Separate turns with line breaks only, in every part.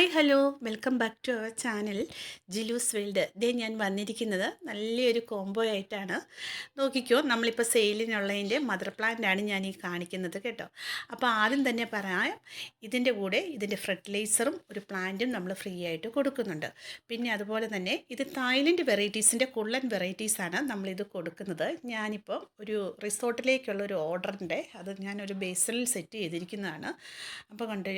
Hi hello. Welcome back to our channel. Jilu's world ഇതേ ഞാൻ വന്നിരിക്കുന്നത് നല്ലൊരു കോംബോ ആയിട്ടാണ്. നോക്കിക്കോ നമ്മളിപ്പോൾ സെയിലിനുള്ളതിന്റെ മദർ പ്ലാന്റാണ് ഞാൻ ഈ കാണിക്കുന്നത് കേട്ടോ. അപ്പോൾ ആദ്യം തന്നെ പറയാം ഇതിന്റെ കൂടെ ഇതിന്റെ ഫെർട്ടിലൈസറും ഒരു പ്ലാന്റും നമ്മൾ ഫ്രീ ആയിട്ട് കൊടുക്കുന്നുണ്ട്. പിന്നെ അതുപോലെ തന്നെ ഇത് തായ്ലൻഡ് വെറൈറ്റീസിന്റെ കുള്ളൻ വെറൈറ്റീസാണ് നമ്മളിത് കൊടുക്കുന്നത്. ഞാനിപ്പോൾ ഒരു റിസോർട്ടിലേക്കുള്ള ഒരു ഓർഡറിന്റെ അത് ഞാനൊരു ബേസലിൽ സെറ്റ് ചെയ്തിരിക്കുന്നതാണ്. അപ്പോൾ കണ്ട്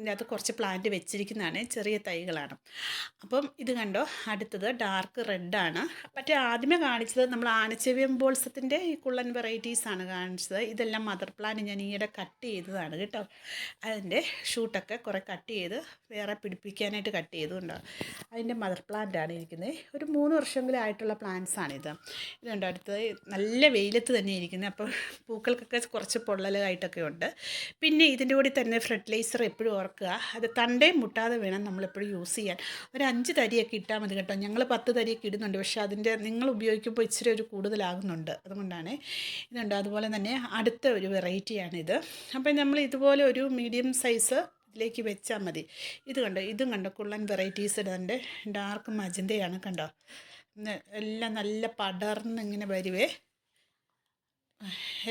ഇതിനകത്ത് കുറച്ച് പ്ലാന്റ് വെച്ചിരിക്കുന്നതാണ് ചെറിയ തൈകളാണ്. അപ്പം ഇത് കണ്ടോ? അടുത്തത് ഡാർക്ക് റെഡാണ് മറ്റേ ആദ്യമേ കാണിച്ചത് നമ്മൾ ആനച്ചെവിയം ബോൾസത്തിന്റെ ഈ കുള്ളൻ വെറൈറ്റീസാണ് കാണിച്ചത്. ഇതെല്ലാം മദർ പ്ലാന്റ് ഞാൻ ഈയിടെ കട്ട് ചെയ്തതാണ് കേട്ടോ. അതിന്റെ ഷൂട്ടൊക്കെ കുറേ കട്ട് ചെയ്ത് വേറെ പിടിപ്പിക്കാനായിട്ട് കട്ട് ചെയ്തുകൊണ്ടാണ് അതിന്റെ മദർ പ്ലാന്റാണ് ഇരിക്കുന്നത്. ഒരു മൂന്ന് വർഷമെങ്കിലും ആയിട്ടുള്ള പ്ലാന്റ്സാണിത് ഇതുണ്ട് അടുത്തത് നല്ല വെയിലത്ത് തന്നെ ഇരിക്കുന്നത്. അപ്പോൾ പൂക്കൾക്കൊക്കെ കുറച്ച് പൊള്ളലായിട്ടൊക്കെ ഉണ്ട്. പിന്നെ ഇതിന്റെ കൂടി തന്നെ ഫെർട്ടിലൈസർ എപ്പോഴും ഓർക്കുക. അത് തണ്ടേ മുട്ടാതെ വേണം നമ്മളെപ്പോഴും യൂസ് ചെയ്യാൻ. ഒരു അഞ്ച് തരിയൊക്കെ ഇട്ടാൽ മതി കേട്ടോ. ഞങ്ങൾ പത്ത് തരിയൊക്കെ ഇടുന്നുണ്ട്. പക്ഷേ അതിന്റെ നിങ്ങൾ ഉപയോഗിക്കുമ്പോൾ ഇച്ചിരി ഒരു കൂടുതലാകുന്നുണ്ട്. അതുകൊണ്ടാണ് ഇതുണ്ട്. അതുപോലെ തന്നെ അടുത്ത ഒരു വെറൈറ്റിയാണിത്. അപ്പം നമ്മൾ ഇതുപോലെ ഒരു മീഡിയം സൈസ് ഇതിലേക്ക് വെച്ചാൽ മതി. ഇത് കണ്ടോ? ഇതും കണ്ടോ? കുള്ളൻ വെറൈറ്റീസ് ഇടുന്നുണ്ട്. ഡാർക്ക് മജന്തയാണ് കണ്ടോ? എല്ലാം നല്ല പടർന്ന് ഇങ്ങനെ വരുവേ.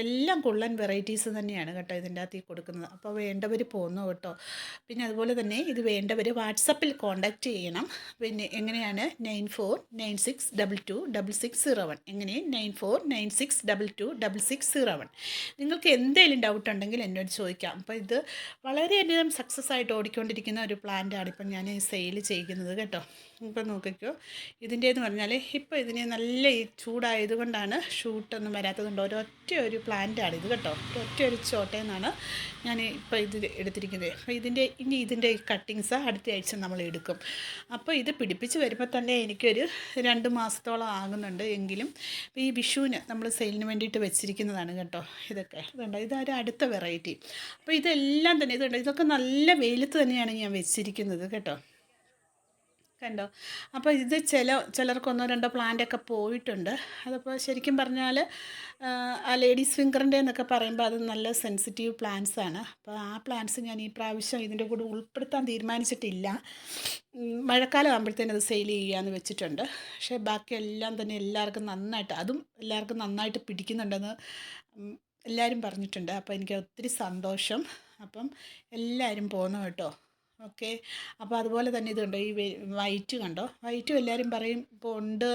എല്ലാം കുള്ളൻ വെറൈറ്റീസ് തന്നെയാണ് കേട്ടോ ഇതിന്റെ അകത്ത് കൊടുക്കുന്നത്. അപ്പോൾ വേണ്ടവർ പോന്നു കേട്ടോ. പിന്നെ അതുപോലെ തന്നെ ഇത് വേണ്ടവർ വാട്സപ്പിൽ കോൺടാക്റ്റ് ചെയ്യണം. പിന്നെ എങ്ങനെയാണ്? Nine four nine six double two double six zero one. എങ്ങനെ? Nine four nine six double two double six zero one. നിങ്ങൾക്ക് എന്തെങ്കിലും ഡൗട്ട് ഉണ്ടെങ്കിൽ എന്നോട് ചോദിക്കാം. അപ്പോൾ ഇത് വളരെയധികം സക്സസ് ആയിട്ട് ഓടിക്കൊണ്ടിരിക്കുന്ന ഒരു പ്ലാന്റാണ് ഇപ്പം ഞാൻ സെയിൽ ചെയ്യുന്നത് കേട്ടോ. ഇപ്പം നോക്കിക്കോ. ഇതിന്റെന്ന് പറഞ്ഞാൽ ഇപ്പോൾ ഇതിന് നല്ല ചൂടായതുകൊണ്ടാണ് ഷൂട്ടൊന്നും വരാത്തതുകൊണ്ട് ഒരൊറ്റ ഒരു പ്ലാന്റാണ് ഇത് കേട്ടോ. ഒറ്റ ഒരു ചോട്ടയിൽ നിന്നാണ് ഞാൻ ഇപ്പോൾ ഇത് എടുത്തിരിക്കുന്നത്. അപ്പോൾ ഇതിന്റെ ഇനി ഇതിന്റെ കട്ടിങ്സ് അടുത്ത ആഴ്ച നമ്മൾ എടുക്കും. അപ്പോൾ ഇത് പിടിപ്പിച്ച് വരുമ്പോൾ തന്നെ എനിക്കൊരു രണ്ട് മാസത്തോളം ആകുന്നുണ്ട് എങ്കിലും ഈ വിഷുവിന് നമ്മൾ സെയിലിന് വേണ്ടിയിട്ട് വെച്ചിരിക്കുന്നതാണ് കേട്ടോ ഇതൊക്കെ. ഇതുണ്ട്. ഇതൊരു അടുത്ത വെറൈറ്റി. അപ്പോൾ ഇതെല്ലാം തന്നെ ഇതുണ്ട്. ഇതൊക്കെ നല്ല വെയിലത്ത് തന്നെയാണ് ഞാൻ വെച്ചിരിക്കുന്നത് കേട്ടോ. കണ്ടോ? അപ്പോൾ ഇത് ചില ചിലർക്കൊന്നോ രണ്ടോ പ്ലാന്റൊക്കെ പോയിട്ടുണ്ട്. അതിപ്പോൾ ശരിക്കും പറഞ്ഞാൽ ആ ലേഡീസ് ഫിംഗറിന്റെ എന്നൊക്കെ പറയുമ്പോൾ അത് നല്ല സെൻസിറ്റീവ് പ്ലാന്റ്സ് ആണ്. അപ്പോൾ ആ പ്ലാന്റ്സ് ഞാൻ ഈ പ്രാവശ്യം ഇതിന്റെ കൂടെ ഉൾപ്പെടുത്താൻ തീരുമാനിച്ചിട്ടില്ല. മഴക്കാലം ആകുമ്പോഴത്തേനും അത് സെയിൽ ചെയ്യാമെന്ന് വെച്ചിട്ടുണ്ട്. പക്ഷേ ബാക്കിയെല്ലാം തന്നെ എല്ലാവർക്കും നന്നായിട്ട് അതും എല്ലാവർക്കും നന്നായിട്ട് പിടിക്കുന്നുണ്ടെന്ന് എല്ലാവരും പറഞ്ഞിട്ടുണ്ട്. അപ്പോൾ എനിക്ക് ഒത്തിരി സന്തോഷം. അപ്പം എല്ലാവരും പോകുന്നു കേട്ടോ? ഓക്കെ. അപ്പോൾ അതുപോലെ തന്നെ ഇതുണ്ട്. ഈ വൈറ്റ് കണ്ടോ? വൈറ്റും എല്ലാവരും പറയും ഇപ്പോൾ ഉണ്ട്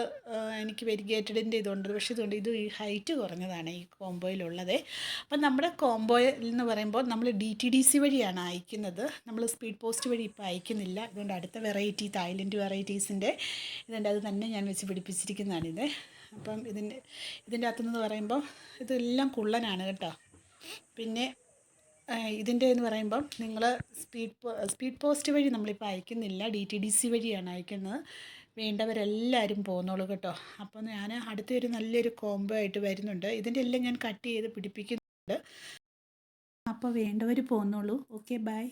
എനിക്ക് വെരിഗേറ്റഡിന്റെ ഇതുണ്ട്. പക്ഷേ ഇതുണ്ട്. ഇത് ഈ ഹൈറ്റ് കുറഞ്ഞതാണ് ഈ കോംബോയിലുള്ളത്. അപ്പം നമ്മുടെ കോംബോയിൽ എന്ന് പറയുമ്പോൾ നമ്മൾ ഡി ടി ഡി സി വഴിയാണ് അയക്കുന്നത്. നമ്മൾ സ്പീഡ് പോസ്റ്റ് വഴി ഇപ്പോൾ അയക്കുന്നില്ല. അതുകൊണ്ട് അടുത്ത വെറൈറ്റി തായ്ലൻഡ് വെറൈറ്റീസിന്റെ ഇതുണ്ട്. അത് തന്നെ ഞാൻ വെച്ച് പിടിപ്പിച്ചിരിക്കുന്നതാണിത് അപ്പം ഇതിന്റെ ഇതിന്റെ അകത്തുനിന്ന് പറയുമ്പോൾ ഇതെല്ലാം കുള്ളനാണ് കേട്ടോ. പിന്നെ ഇതിന്റെ എന്ന് പറയുമ്പം നിങ്ങൾ സ്പീഡ് സ്പീഡ് പോസ്റ്റ് വഴി നമ്മളിപ്പോൾ അയക്കുന്നില്ല. ഡി ടി ഡി സി വഴിയാണ് അയക്കുന്നത്. വേണ്ടവരെല്ലാവരും പോകുന്നുള്ളൂ കേട്ടോ. അപ്പോൾ ഞാൻ അടുത്തൊരു നല്ലൊരു കോംബോ ആയിട്ട് വരുന്നുണ്ട്. ഇതിന്റെ എല്ലാം ഞാൻ കട്ട് ചെയ്ത് പിടിപ്പിക്കുന്നുണ്ട്. അപ്പോൾ വേണ്ടവർ പോകുന്നുള്ളൂ ഓക്കെ ബൈ